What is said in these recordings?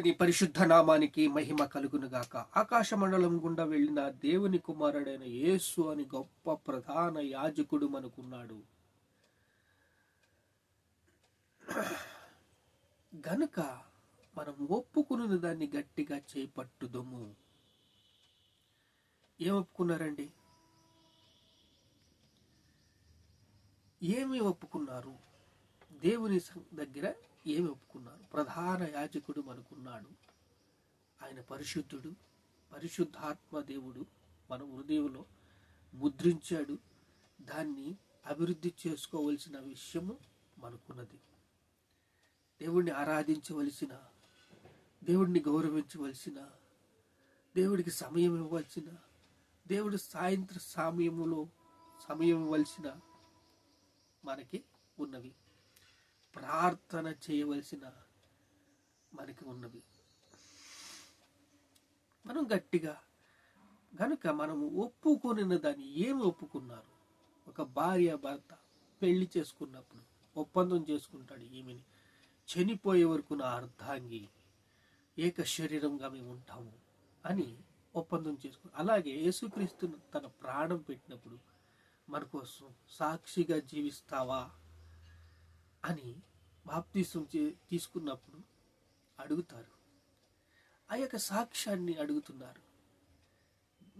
నీ పరిశుద్ధ నామానికి మహిమ కలుగునుగాక. ఆకాశ మండలం గుండా వెళ్ళిన దేవుని కుమారుడైన యేసు అని గొప్ప ప్రధాన యాజకుడు మనకున్నాడు. గనుక మనం ఒప్పుకున్న దాన్ని గట్టిగా చేపట్టుదము. ఏం ఒప్పుకున్నారండి? ఏమి ఒప్పుకున్నారు? దేవుని సం- దగ్గర ఏమి ఒప్పుకున్నారు? ప్రధాన యాజకుడు మనకున్నాడు. ఆయన పరిశుద్ధుడు పరిశుద్ధాత్మ దేవుడు మన హృదయంలో ముద్రించాడు. దాన్ని అభివృద్ధి చేసుకోవలసిన విషయము మనకున్నది. దేవుణ్ణి ఆరాధించవలసిన దేవుడిని గౌరవించవలసిన దేవుడికి సమయం ఇవ్వాల్సిన దేవుడు సాయంత్ర సమయములో సమయం ఇవ్వాల్సిన మనకి ఉన్నవి. ప్రార్థన చేయవలసిన మనకి ఉన్నవి. మనం గట్టిగా గనుక మనము ఒప్పుకొనిన దాన్ని ఏమి ఒప్పుకున్నారు? ఒక భార్య భర్త పెళ్ళి చేసుకున్నప్పుడు ఒప్పందం చేసుకుంటాడు ఈమెని. చనిపోయే వరకు నా అర్ధాంగి ఏక శరీరంగా మేము ఉంటాము అని ఒప్పందం చేసుకు అలాగే యేసుక్రీస్తు తన ప్రాణం పెట్టినప్పుడు మన కోసం సాక్షిగా జీవిస్తావా అని బాప్తీసం చే- తీసుకున్నప్పుడు అడుగుతారు. ఆ యొక్క సాక్ష్యాన్ని అడుగుతున్నారు.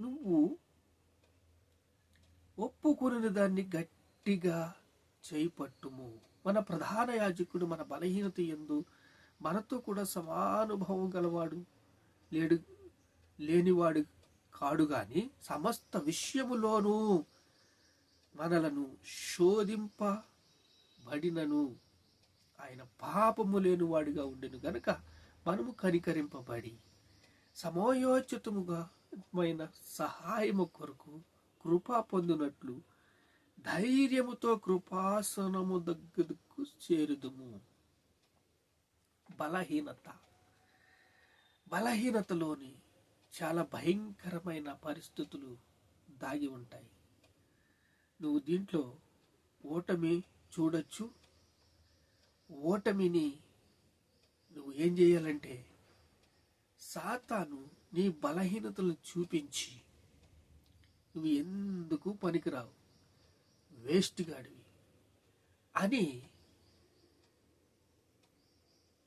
నువ్వు ఒప్పుకుని దాన్ని గట్టిగా చేపట్టుము. మన ప్రధాన యాజకుడు మన బలహీనత ఎందు మనతో కూడా సమానుభవం గలవాడు లేడు లేనివాడు కాడు గాని సమస్త విషయములోనూ మనలను శోధింపబడినను. ఆయన పాపము లేనివాడిగా ఉండెను గనక మనము కనికరింపబడి సమయోచితముగా మైన సహాయము కొరకు కృప పొందినట్లు ధైర్యముతో కృపాసనము దగ్గరకు చేరుదుము. బలహీనత. బలహీనతలోని చాలా భయంకరమైన పరిస్థితులు దాగి ఉంటాయి. నువ్వు దీంట్లో ఓటమి చూడొచ్చు ఓటమిని నువ్వు ఏం చేయాలంటే సాతాను నీ బలహీనతలు చూపించి నువ్వు ఎందుకు పనికిరావు? వేస్ట్ గాడివి అని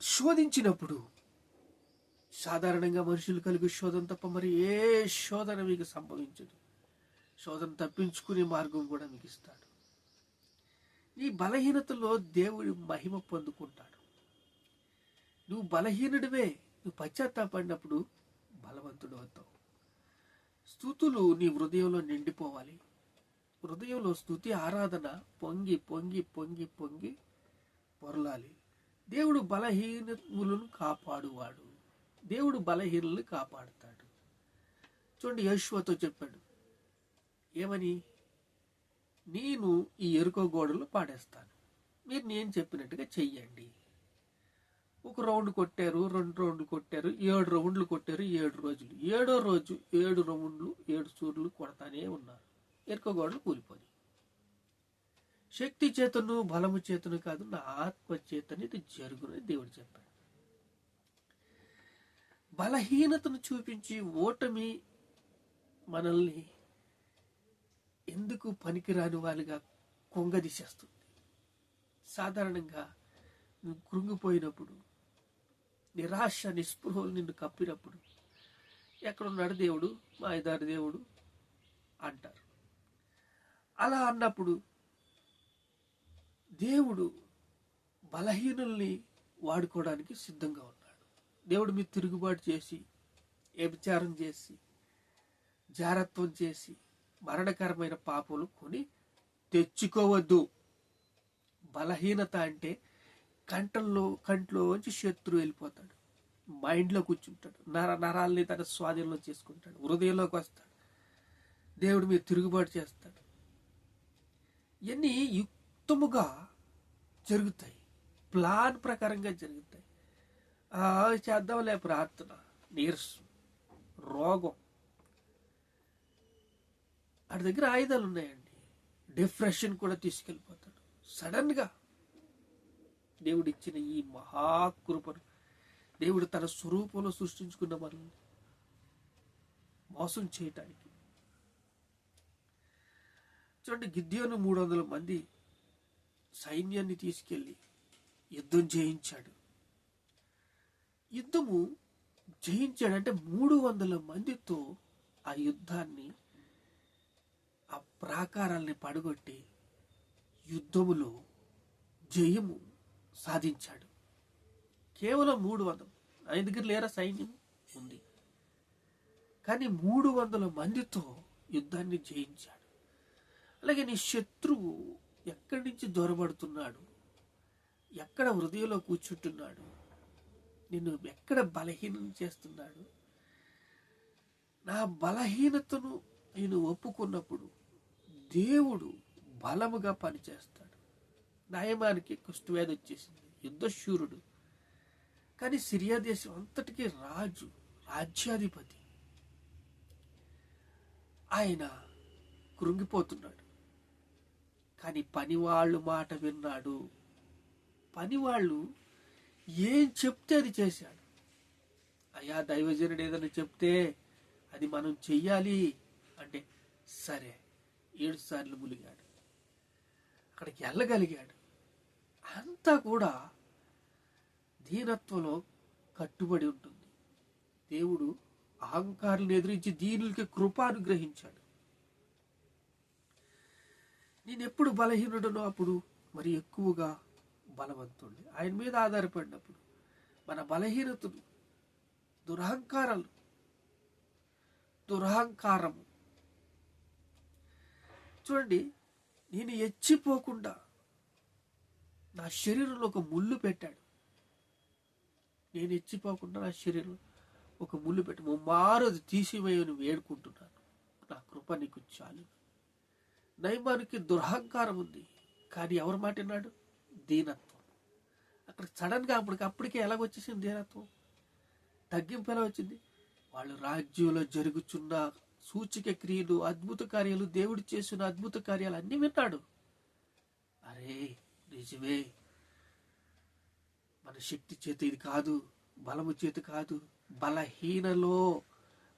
శోధించినప్పుడు సాధారణంగా మనుషులు కలిగి శోధన తప్ప మరి ఏ శోధన మీకు సంభవించదు. శోధన తప్పించుకునే మార్గం కూడా మీకు ఇస్తాడు. నీ బలహీనతలో దేవుడు మహిమ పొందుకుంటాడు. నువ్వు బలహీనుడివే నువ్వు పశ్చాత్తాపడినప్పుడు బలవంతుడు అవుతావు. స్థుతులు నీ హృదయంలో నిండిపోవాలి. హృదయంలో స్థుతి ఆరాధన పొంగి పొంగి పొంగి పొంగి పొరలాలి. దేవుడు బలహీనములను కాపాడువాడు. దేవుడు బలహీనలను కాపాడుతాడు. చూడండి యశ్వతో చెప్పాడు. ఏమని? నేను ఈ ఎరుకో గోడలు పాడేస్తాను. మీరు నేను చెప్పినట్టుగా చెయ్యండి. ఒక రౌండ్ కొట్టారు రెండు రౌండ్లు కొట్టారు ఏడు రౌండ్లు కొట్టారు ఏడు రోజులు. ఏడో రోజు ఏడు రౌండ్లు ఏడు సూర్యులు కొడతానే ఉన్నారు. ఎరుక గోడలు కూలిపోయి శక్తి చేతను బలము చేతను కాదు నా ఆత్మ చేతని ఇది జరుగునని దేవుడు చెప్పాడు. బలహీనతను చూపించి ఓటమి మనల్ని ఎందుకు పనికిరాని వాళ్ళుగా కొంగదీసేస్తుంది సాధారణంగా నువ్వు కృంగిపోయినప్పుడు నిరాశ నిస్పృహలు నిన్ను కప్పినప్పుడు ఎక్కడున్నాడు దేవుడు? మా ఐదారు దేవుడు అంటారు. అలా అన్నప్పుడు దేవుడు బలహీనుల్ని వాడుకోవడానికి సిద్ధంగా ఉన్నాడు. దేవుడు మీరు తిరుగుబాటు చేసి వ్యభిచారం చేసి జారత్వం చేసి మరణకరమైన పాపములు కొని తెచ్చుకోవద్దు. బలహీనత అంటే కంటల్లో కంట్లోంచి శత్రువు వెళ్ళిపోతాడు. మైండ్లో కూర్చుంటాడు. నర నరాల్ని తన స్వాధీనంలో చేసుకుంటాడు. హృదయంలోకి వస్తాడు. దేవుడు మీద తిరుగుబాటు చేస్తాడు. ఇవన్నీ యుక్తముగా జరుగుతాయి. ప్లాన్ ప్రకారంగా జరుగుతాయి. చేద్దాంలే ప్రార్థన. నీరసం రోగం వాడి దగ్గర ఆయుధాలు ఉన్నాయండి. డిప్రెషన్ కూడా తీసుకెళ్ళిపోతాడు. సడన్గా దేవుడు ఇచ్చిన ఈ మహాకృపను దేవుడు తన స్వరూపంలో సృష్టించుకున్న మనల్ని మోసం చేయటానికి. చూడండి గిద్యోను మూడు వందల మంది సైన్యాన్ని తీసుకెళ్ళి యుద్ధం జయించాడు. యుద్ధము జయించాడంటే మూడు వందల మందితో ఆ యుద్ధాన్ని ఆ ప్రాకారాల్ని పడగొట్టి యుద్ధములో జయము సాధించాడు. కేవలం మూడు వందలు. ఆయన దగ్గర లేరా? సైన్యం ఉంది. కానీ మూడు వందల మందితో యుద్ధాన్ని జయించాడు. అలాగే నీ శత్రువు ఎక్కడి నుంచి దొరబడుతున్నాడు? ఎక్కడ హృదయంలో కూర్చుంటున్నాడు? నిన్ను ఎక్కడ బలహీనం చేస్తున్నాడు? నా బలహీనతను నేను ఒప్పుకున్నప్పుడు దేవుడు బలముగా పనిచేస్తాడు. నయమానికి కుష్ఠవ్యాధి వచ్చేసింది. యుద్ధశూరుడు. కానీ సిరియా దేశం అంతటికీ రాజు రాజ్యాధిపతి. ఆయన కృంగిపోతున్నాడు. కానీ పనివాళ్ళు మాట విన్నాడు. పనివాళ్ళు ఏం చెప్తే అది చేశాడు. అయ్యా దైవజనుడు ఏదైనా చెప్తే అది మనం చెయ్యాలి అంటే సరే. ఏడు సార్లు ములిగాడు. అక్కడికి వెళ్ళగలిగాడు అంతా కూడా దీనత్వంలో కట్టుబడి ఉంటుంది. దేవుడు అహంకారులను ఎదిరించి దీనులకి కృప అనుగ్రహించాడు నేను ఎప్పుడు బలహీనుడనో అప్పుడు మరి ఎక్కువగా బలవంతుడు ఆయన మీద ఆధారపడినప్పుడు మన బలహీనతలు దురహంకారాలు దురహంకారము చూడండి నేను ఎచ్చిపోకుండా నా శరీరంలో ఒక ముళ్ళు పెట్టాడు. నేను ఎచ్చిపోకుండా నా శరీరం ఒక ముళ్ళు పెట్టి. ముమ్మారు తీసివేయని వేడుకుంటున్నాను. నా కృప నీకు చాలు. నైమానికి దురహంకారం ఉంది. కానీ ఎవరు మాట విన్నాడు? దీనత్వం. అక్కడ సడన్గా అప్పటికి అప్పటికే ఎలాగొచ్చేసింది దీనత్వం? తగ్గింపు ఎలా వచ్చింది? వాళ్ళు రాజ్యంలో జరుగుచున్న సూచిక క్రియలు అద్భుత కార్యాలు దేవుడు చేసిన అద్భుత కార్యాలు అన్నీ విన్నాడు అరే నిజమే. మన శక్తి చేత ఇది కాదు బలము చేత కాదు బలహీనలో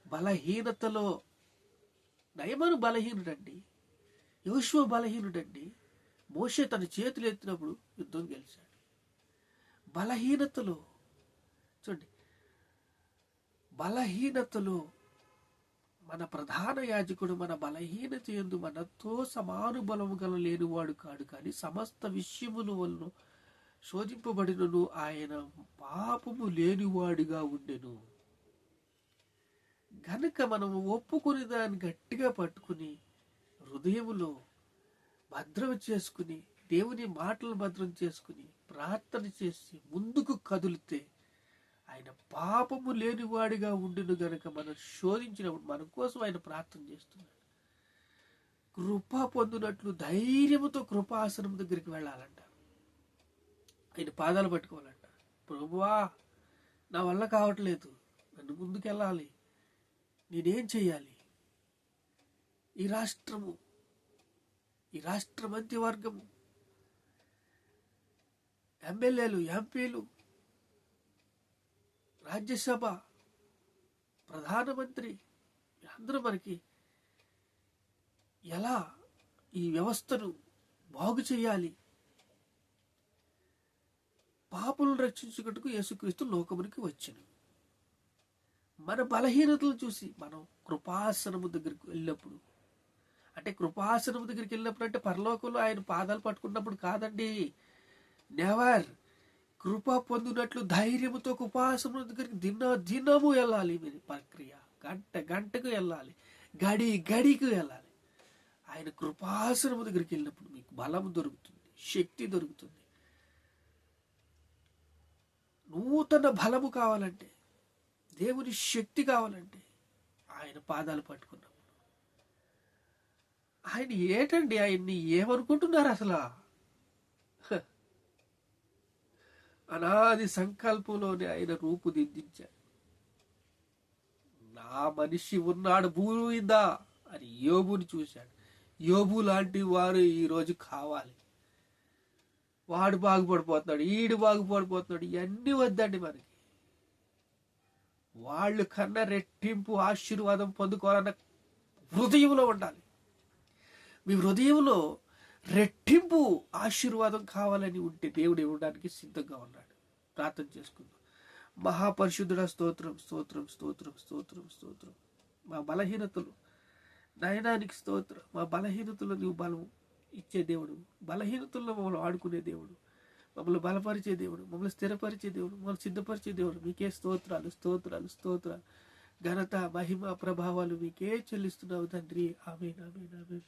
బలహీనతలో. నయమను బలహీనుడండి యోశువ బలహీనుడండి. మోషే తన చేతులు ఎత్తినప్పుడు యుద్ధం గెలిచాడు. బలహీనతలో చూడండి బలహీనతలో మన ప్రధాన యాజకుడు మన బలహీనత ఎందు మనతో సమానుబలము గల లేనివాడు కాడు కానీ సమస్త విషయములు వలన శోధింపబడినను ఆయన పాపము లేనివాడిగా ఉండెను. గనుక మనము ఒప్పుకుని దాన్ని గట్టిగా పట్టుకుని హృదయములో భద్రం చేసుకుని దేవుని మాటలు భద్రం చేసుకుని ప్రార్థన చేసి ముందుకు కదిలితే ఆయన పాపము లేనివాడిగా ఉండును గనుక మనం శోధించినప్పుడు మన కోసం ఆయన ప్రార్థన చేస్తున్నాడు. కృప పొందినట్లు ధైర్యముతో కృపాసనం దగ్గరికి వెళ్ళాలంట. ఆయన పాదాలు పట్టుకోవాలంట. ప్రభువా నా వల్ల కావట్లేదు. నన్ను ముందుకెళ్ళాలి. నేనేం చేయాలి ఈ రాష్ట్రము ఈ రాష్ట్ర మంత్రివర్గము ఎమ్మెల్యేలు ఎంపీలు రాజ్యసభ ప్రధానమంత్రి అందరూ మనకి ఎలా ఈ వ్యవస్థను బాగు చేయాలి? పాపులను రక్షించుటకు యేసుక్రీస్తు లోకమునికి వచ్చాను మన బలహీనతలు చూసి మనం కృపాసనము దగ్గరికి వెళ్ళినప్పుడు అంటే కృపాసనము దగ్గరికి వెళ్ళినప్పుడు అంటే పరలోకంలో ఆయన పాదాలు పట్టుకున్నప్పుడు కాదండి. నెవర్ కృప పొందినట్లు ధైర్యంతో ఉపాసన దగ్గరికి దిన దినము వెళ్ళాలి మీరు ప్రక్రియ. గంట గంటకు వెళ్ళాలి. గడి గడికి వెళ్ళాలి. ఆయన కృపాసనము దగ్గరికి వెళ్ళినప్పుడు మీకు బలం దొరుకుతుంది శక్తి దొరుకుతుంది. నూతన బలము కావాలంటే దేవుని శక్తి కావాలంటే ఆయన పాదాలు పట్టుకున్నప్పుడు. ఆయన ఏటండి ఆయన్ని ఏమనుకుంటున్నారు అసలు? అనాది సంకల్పంలోనే ఆయన రూపుదిద్దించాడు నా మనిషి ఉన్నాడు భూమి మీద అని యోబుని చూశాడు. యోబు లాంటి వారు ఈరోజు కావాలి. వాడు బాగుపడిపోతున్నాడు ఈడు బాగుపడిపోతున్నాడు ఇవన్నీ వద్దండి మనకి. వాళ్ళు కన్నా రెట్టింపు ఆశీర్వాదం పొందుకోవాలన్న హృదయంలో ఉండాలి. మీ హృదయంలో రెట్టింపు ఆశీర్వాదం కావాలని ఉంటే దేవుడు ఇవ్వడానికి సిద్ధంగా ఉన్నాడు. ప్రార్థన చేసుకుందాం. మహాపరిశుద్ధుడ స్తోత్రం స్తోత్రం స్తోత్రం స్తోత్రం స్తోత్రం. మా బలహీనతలు నయనానికి స్తోత్రం. మా బలహీనతలు నీవు బలం ఇచ్చే దేవుడు. బలహీనతల్లో మమ్మల్ని ఆడుకునే దేవుడు. మమ్మల్ని బలపరిచే దేవుడు. మమ్మల్ని స్థిరపరిచే దేవుడు. మమ్మల్ని సిద్ధపరిచే దేవుడు. మీకే స్తోత్రాలు స్తోత్రాలు స్తోత్రాలు. ఘనత మహిమ ప్రభావాలు మీకే చెల్లిస్తున్నావు తండ్రి. ఆమె ఆమె ఆమె